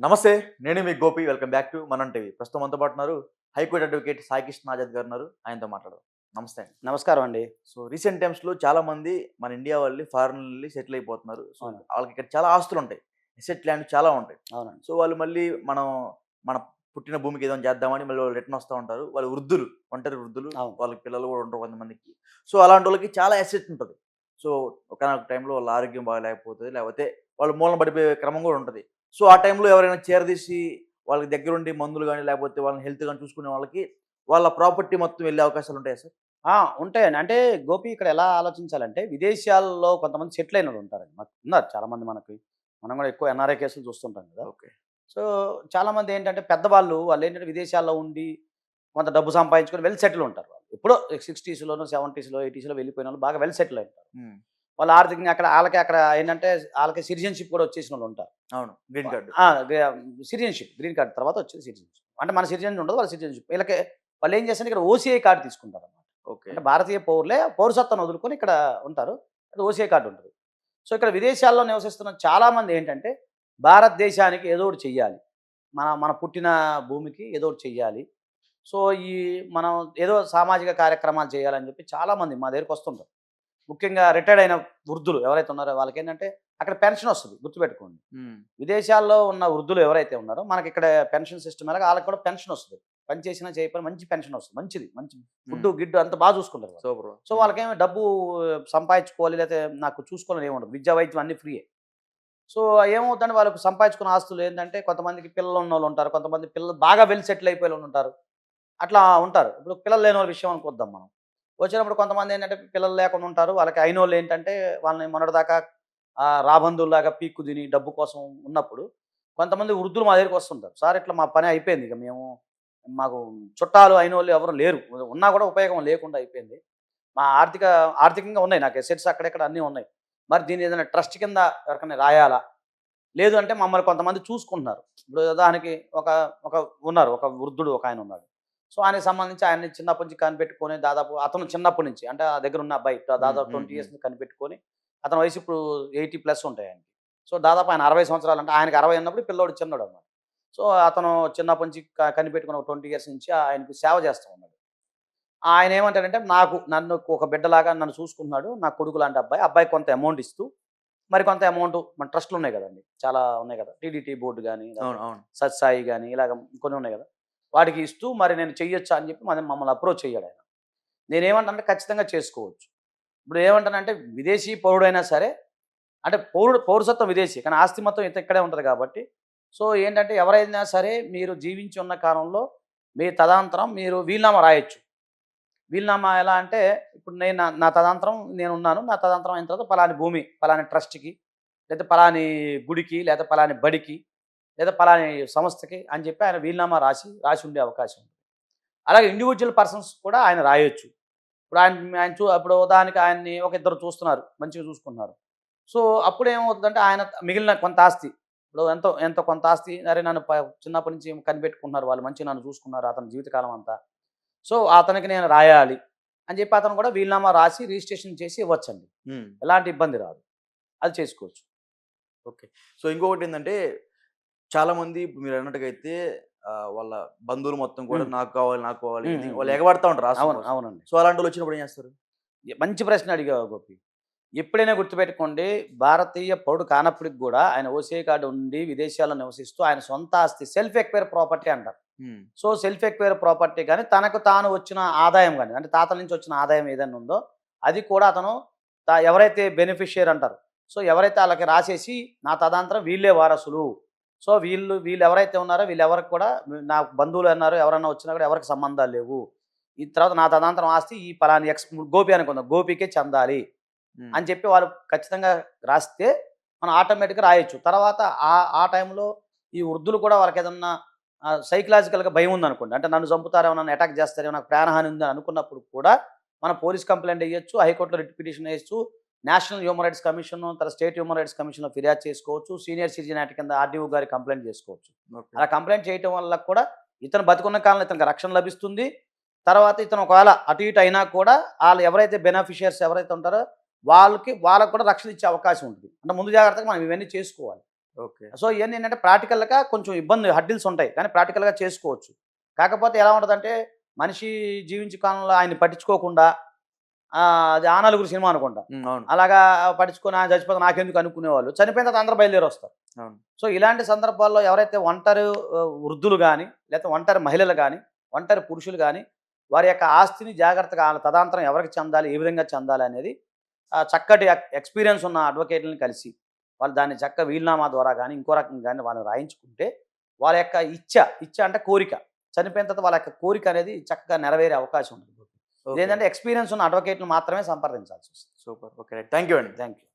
నమస్తే నేను మీ గోపి. వెల్కమ్ బ్యాక్ టు మనం టీవీ. ప్రస్తుతం మనతో పాటు ఉన్నారు high court advocate Sai Krishna Azad గారు ఉన్నారు. ఆయనతో మాట్లాడదాం. నమస్తే అండి. నమస్కారం అండి. సో రీసెంట్ టైమ్స్లో చాలా మంది మన ఇండియా వాళ్ళు ఫారెన్ వెళ్ళి సెటిల్ అయిపోతున్నారు. సో. వాళ్ళకి ఇక్కడ చాలా ఆస్తులు ఉంటాయి. ఎసెట్ ల్యాండ్ చాలా ఉంటాయి. అవునండి. సో వాళ్ళు మళ్ళీ మనం మన పుట్టిన భూమికి ఏదో చేద్దామని మళ్ళీ వాళ్ళు రిటర్న్ వస్తూ ఉంటారు. వాళ్ళు వృద్ధులు ఒంటరి వృద్ధులు. వాళ్ళకి పిల్లలు కూడా ఉంటారు కొంతమందికి. సో అలాంటి వాళ్ళకి చాలా ఎసెట్ ఉంటుంది. సో ఒకనొక టైంలో వాళ్ళ ఆరోగ్యం బాగాలేకపోతుంది. లేకపోతే వాళ్ళు మూలన పడిపోయే క్రమం కూడా ఉంటుంది. సో ఆ టైంలో ఎవరైనా చేరదీసి వాళ్ళకి దగ్గరుండి మందులు కానీ లేకపోతే వాళ్ళని హెల్త్ కానీ చూసుకునే వాళ్ళకి వాళ్ళ ప్రాపర్టీ మొత్తం వెళ్ళే అవకాశాలు ఉంటాయి సార్? ఉంటాయండి. అంటే గోపి ఇక్కడ ఎలా ఆలోచించాలంటే విదేశాల్లో కొంతమంది సెటిల్ అయిన వాళ్ళు ఉంటారండి. మాకు ఉన్నారు చాలా మంది మనకి. మనం కూడా ఎక్కువ ఎన్ఆర్ఐ కేసులు చూస్తుంటాం కదా! ఓకే. సో చాలా మంది ఏంటంటే పెద్దవాళ్ళు వాళ్ళు ఏంటంటే విదేశాల్లో ఉండి కొంత డబ్బు సంపాదించుకొని వెల్ సెటిల్ ఉంటారు వాళ్ళు. ఎప్పుడో సిక్స్టీస్లోనో సెవెంటీస్లో ఎయిటీస్లో వెళ్ళిపోయిన వాళ్ళు బాగా వెల్ సెటిల్ ఉంటారు. వాళ్ళు ఆర్థికంగా అక్కడ వాళ్ళకి అక్కడ ఏంటంటే వాళ్ళకి సిటిజన్షిప్ కూడా వచ్చేసిన వాళ్ళు ఉంటారు. అవును. Green card. Citizenship green card తర్వాత వచ్చేది సిటిజన్షిప్. అంటే మన సిటిజన్ ఉండదు వాళ్ళ సిటిజన్షిప్. వీళ్ళకి వాళ్ళు ఏం చేస్తారు? ఇక్కడ ఓసీఐ కార్డు తీసుకుంటారు అన్నమాట. ఓకే. అంటే భారతీయ పౌరులే పౌరసత్వం వదులుకొని ఇక్కడ ఉంటారు. అది ఓసీఐ కార్డు ఉంటుంది. సో ఇక్కడ విదేశాల్లో నివసిస్తున్న చాలామంది ఏంటంటే భారతదేశానికి ఏదో ఒకటి చెయ్యాలి. మన మన పుట్టిన భూమికి ఏదో ఒకటి చెయ్యాలి. సో ఈ మనం ఏదో సామాజిక కార్యక్రమాలు చేయాలని చెప్పి చాలామంది మా దగ్గరికి వస్తుంటారు. ముఖ్యంగా రిటైర్డ్ అయిన వృద్ధులు ఎవరైతే ఉన్నారో వాళ్ళకి ఏంటంటే అక్కడ పెన్షన్ వస్తుంది గుర్తుపెట్టుకోండి. విదేశాల్లో ఉన్న వృద్ధులు ఎవరైతే ఉన్నారో మనకి ఇక్కడ పెన్షన్ సిస్టమ్ అలాగే వాళ్ళకి కూడా పెన్షన్ వస్తుంది. పని చేసినా చేయకపోయినా మంచి పెన్షన్ వస్తుంది మంచిది మంచి ఫుడ్ గిడ్డు అంతా బాగా చూసుకుంటారు. సూపర్. సో వాళ్ళకేమో డబ్బు సంపాదించుకోవాలి లేకపోతే నాకు చూసుకోవాలని ఏముండదు విద్యా వైద్యం అన్ని ఫ్రీయే. సో ఏమవుతుందంటే వాళ్ళకు సంపాదించుకున్న ఆస్తులు ఏంటంటే కొంతమందికి పిల్లలు ఉన్న వాళ్ళు ఉంటారు కొంతమంది పిల్లలు బాగా వెల్ సెటిల్ అయిపోయి వాళ్ళు ఉంటారు. అట్లా ఉంటారు. ఇప్పుడు పిల్లలు లేని వాళ్ళ విషయం అనుకోద్దాం మనం. వచ్చినప్పుడు కొంతమంది ఏంటంటే పిల్లలు లేకుండా ఉంటారు. వాళ్ళకి అయిన వాళ్ళు ఏంటంటే వాళ్ళని మొన్నటిదాకా ఆ, పీక్కు తిని డబ్బు కోసం ఉన్నప్పుడు కొంతమంది వృద్ధులు మా దగ్గరికి వస్తుంటారు. సార్ ఇట్లా మా పని అయిపోయింది. ఇక మేము మాకు చుట్టాలు అయిన వాళ్ళు ఎవరు లేరు. ఉన్నా కూడా ఉపయోగం లేకుండా అయిపోయింది. మా ఆర్థిక ఆర్థికంగా ఉన్నాయి. నాకు ఎసెట్స్ అక్కడెక్కడ అన్నీ ఉన్నాయి. మరి దీన్ని ఏదైనా ట్రస్ట్ కింద ఎవరికైనా రాయాలా? లేదు అంటే మమ్మల్ని కొంతమంది చూసుకుంటున్నారు. ఇప్పుడు దానికి ఒక ఒక ఉన్నారు. ఒక వృద్ధుడు ఒక ఆయన ఉన్నాడు. సో ఆయనకి సంబంధించి ఆయన్ని చిన్నప్పటి నుంచి కనిపెట్టుకొని దాదాపు అతను చిన్నప్పటి నుంచి అంటే ఆ దగ్గర ఉన్న అబ్బాయి దాదాపు ట్వంటీ ఇయర్స్ కనిపెట్టుకొని అతని వయసు ఇప్పుడు ఎయిటీ ప్లస్ ఉంటాయి ఆయనకి. సో దాదాపు ఆయన అరవై సంవత్సరాలు అంటే ఆయనకి అరవై ఉన్నప్పుడు పిల్లోడు చిన్నడు అన్నమాట. సో అతను చిన్నప్పటి నుంచి క- కనిపెట్టుకుని ఒక ట్వంటీ ఇయర్స్ నుంచి ఆయనకి సేవ చేస్తూ ఉన్నాడు. ఆయన ఏమంటాడంటే నాకు నన్ను ఒక బిడ్డలాగా నన్ను చూసుకుంటున్నాడు నా కొడుకు లాంటి అబ్బాయి అబ్బాయి కొంత అమౌంట్ ఇస్తూ మరి కొంత అమౌంట్ మన ట్రస్ట్లు ఉన్నాయి కదండి చాలా ఉన్నాయి కదా టీడీటీ బోర్డు కానీ సత్సాయి కానీ ఇలాగ కొన్ని ఉన్నాయి కదా వాటికి ఇస్తూ మరి నేను చెయ్యొచ్చా అని చెప్పి మన మమ్మల్ని అప్రోచ్ చేయాడు ఆయన. నేనేమంటానంటే ఖచ్చితంగా చేసుకోవచ్చు. ఇప్పుడు ఏమంటానంటే విదేశీ పౌరుడైనా సరే అంటే పౌరుడు పౌరసత్వం విదేశీ కానీ ఆస్తి మొత్తం ఇంత ఇక్కడే ఉంటుంది కాబట్టి. సో ఏంటంటే ఎవరైనా సరే మీరు జీవించి ఉన్న కాలంలో మీ తదనంతరం మీరు వీలునామా రాయొచ్చు. వీలునామా ఎలా అంటే ఇప్పుడు నేను నా- నా నేను ఉన్నాను నా తదాంతరం అయిన తర్వాత పలాని భూమి పలాని ట్రస్ట్కి లేదా పలాని గుడికి లేదా పలాని బడికి లేదా పలాని సంస్థకి అని చెప్పి ఆయన వీలునామా రాసి రాసి ఉండే అవకాశం ఉంది. అలాగే ఇండివిజువల్ పర్సన్స్ కూడా ఆయన రాయొచ్చు. ఇప్పుడు ఆయన ఆయన చూ ఇప్పుడు ఉదాహరణకి ఆయన్ని ఒక ఇద్దరు చూస్తున్నారు మంచిగా చూసుకుంటున్నారు. సో అప్పుడు ఏమవుతుందంటే ఆయన మిగిలిన కొంత ఆస్తి ఇప్పుడు ఎంతో ఎంతో కొంత ఆస్తి అరే నన్ను చిన్నప్పటి నుంచి కనిపెట్టుకున్నారు వాళ్ళు మంచిగా నన్ను చూసుకున్నారు అతని జీవితకాలం అంతా. సో అతనికి నేను రాయాలి అని చెప్పి అతను కూడా వీలునామా రాసి రిజిస్ట్రేషన్ చేసి ఇవ్వచ్చండి. ఎలాంటి ఇబ్బంది రాదు. అది చేసుకోవచ్చు. సో ఇంకొకటి ఏంటంటే చాలా మంది ఇప్పుడు మీరు అన్నట్టుగా అయితే ఆ, వాళ్ళ బంధువులు మొత్తం కూడా మ్మ్. నాకు కావాలి నాకు కావాలి మ్మ్, ఇది మ్మ్, వాళ్ళు. ఎగబడతా ఉంటారు అవును కోసం. అవునండి సో అలాంటి వాళ్ళు వచ్చినప్పుడు ఏం చేస్తారు మంచి ప్రశ్న అడిగావు గోపి ఎప్పుడైనా గుర్తుపెట్టుకోండి భారతీయ పౌరుడు కానప్పటికి కూడా ఆయన ఓసీఐ కార్డు ఉండి విదేశాల్లో నివసిస్తూ ఆయన సొంత ఆస్తి సెల్ఫ్ ఎక్వైర్ ప్రాపర్టీ అంటారు hmm. So self acquire property కానీ తనకు తాను వచ్చిన ఆదాయం కానీ అంటే తాతల నుంచి వచ్చిన ఆదాయం ఏదైనా ఉందో అది కూడా అతను తా- ఎవరైతే బెనిఫిషియర్ అంటారు సో ఎవరైతే వాళ్ళకి రాసేసి నా తదాంతరం వీళ్ళే వారసులు సో వీళ్ళు వీళ్ళు ఎవరైతే ఉన్నారో వీళ్ళు ఎవరికి కూడా నా బంధువులు అన్నారు ఎవరైనా వచ్చినా కూడా ఎవరికి సంబంధాలు లేవు. ఈ తర్వాత నా తదాంతరం ఆస్తి ఈ పలాని ఎక్స్ గోపి అనుకుందాం గోపికే చెందాలి. అని చెప్పి వాళ్ళు ఖచ్చితంగా రాస్తే మనం ఆటోమేటిక్గా రాయొచ్చు. తర్వాత ఆ ఆ టైంలో ఈ వృద్ధులు కూడా వాళ్ళకి ఏదన్నా సైకలాజికల్గా భయం ఉందనుకోండి. అంటే నన్ను చంపుతారేమో నన్ను అటాక్ చేస్తారేమో నాకు ప్రాణహాని ఉంది అనుకున్నప్పుడు కూడా మనం పోలీస్ కంప్లైంట్ వేయొచ్చు హైకోర్టులో రిట్ పిటిషన్ వేయచ్చు నేషనల్ హ్యూమన్ రైట్స్ కమిషన్ తర్వాత స్టేట్ హ్యూమన్ రైట్స్ కమిషన్లో ఫిర్యాదు చేసుకోవచ్చు. సీనియర్ సిటిజన్ యాక్ట్ కింద ఆర్డీఓ గారి కంప్లైంట్ చేసుకోవచ్చు. అలా కంప్లైంట్ చేయటం వల్ల కూడా ఇతను బతుకున్న కాలంలో ఇతనికి రక్షణ లభిస్తుంది. తర్వాత ఇతను ఒకవేళ అటు ఇటు అయినా కూడా వాళ్ళు ఎవరైతే బెనిఫిషియర్స్ ఎవరైతే ఉంటారో వాళ్ళకి వాళ్ళకి కూడా రక్షణ ఇచ్చే అవకాశం ఉంటుంది. అంటే ముందు జాగ్రత్తగా మనం ఇవన్నీ చేసుకోవాలి. ఓకే. సో ఇవన్నీ ఏంటంటే ప్రాక్టికల్గా కొంచెం ఇబ్బంది హడ్డిల్స్ ఉంటాయి. కానీ ప్రాక్టికల్గా చేసుకోవచ్చు. కాకపోతే ఎలా ఉంటుందంటే మనిషి జీవించే కాలంలో ఆయన పట్టించుకోకుండా అది ఆ నలుగురు సినిమా అనుకుంటా. అలాగా పట్టించుకొని ఆయన చచ్చిపోతే నాకెందుకు అనుకునేవాళ్ళు? చనిపోయిన తర్వాత అందరూ బయలుదేరి వస్తారు. సో ఇలాంటి సందర్భాల్లో ఎవరైతే ఒంటరి వృద్ధులు కానీ లేకపోతే ఒంటరి మహిళలు కానీ ఒంటరి పురుషులు కానీ వారి యొక్క ఆస్తిని జాగ్రత్తగా వాళ్ళ తదాంతరం ఎవరికి చెందాలి ఏ విధంగా చెందాలి అనేది చక్కటి ఎక్స్పీరియన్స్ ఉన్న అడ్వకేట్లను కలిసి వాళ్ళు దాన్ని చక్క వీలునామా ద్వారా కానీ ఇంకో రకంగా కానీ వాళ్ళు రాయించుకుంటే వాళ్ళ యొక్క ఇచ్చ ఇచ్చ అంటే కోరిక. చనిపోయిన తర్వాత వాళ్ళ యొక్క కోరిక అనేది చక్కగా నెరవేరే అవకాశం ఉంటుంది. ఏంటంటే ఎక్స్పీరియన్స్ ఉన్న అడ్వకేట్ను మాత్రమే సంప్రదించాల్సి వస్తుంది. సూపర్. ఓకే థ్యాంక్ యూ అండి. Thank you